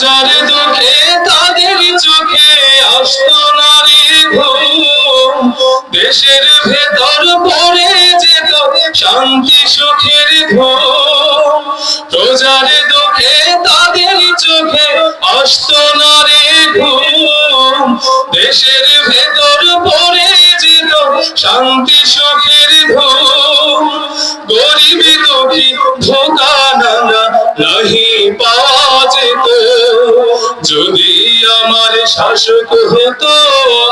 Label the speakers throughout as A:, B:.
A: প্রজার দুঃখে তাদের চোখে আসতো নারী দেশের ভেতর পড়ে যেত শান্তি সুখের ঘুম প্রজার দুঃখে তাদের চোখে আসতো নারী ঘুম। দেশের ভেতর পড়ে যেত শান্তি সুখের ঘুম গরিব দুঃখী ধোকা শাসক হতো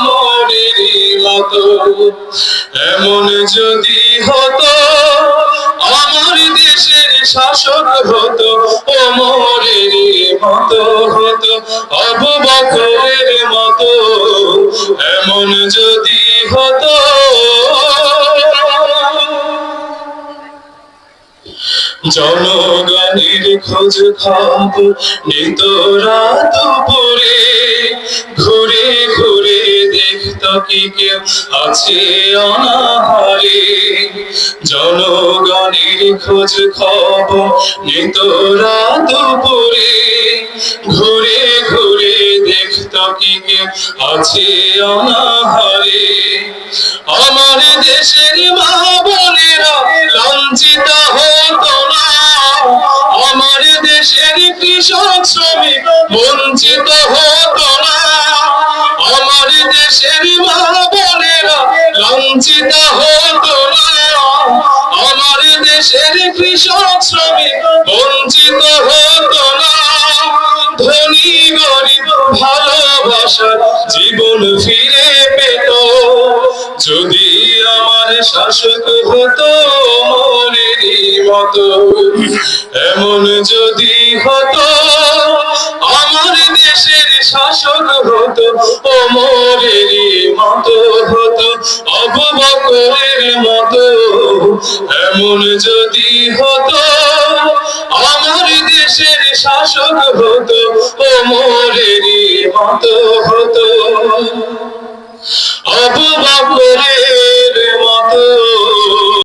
A: মনের মতো। এমন যদি হতো, আমার দেশের শাসক হতো ও মোরের মতো হতো বকরের মতো। এমন যদি হতো, জনগণের খোঁজ খবর নিত রাত কি আছে অনাহারে? জনগণের খোঁজ খবর নিত রাত দুপুরে ঘুরে ঘুরে দেখত কি আছে অনাহারে? আমার দেশের মা বোনেরা লাঞ্ছিত হতো না। আমার দেশের কৃষক শ্রমিক বঞ্চিত হতো না। আমার দেশের লাঞ্ছিত হতো আমার দেশের কৃষক শ্রমিক বঞ্চিত হতো না। ধনী, গরিব ভালোবাসার জীবন ফিরে পেত। যদি আমার শাসক হতো মনেরই মতো, এমন যদি হতো, আমার দেশের শাসক হতো ও মতো হতো অবু বকরের মতো। এমন যদি হতো, আমার দেশের শাসক হতো ও মোরেরই মতো হতো।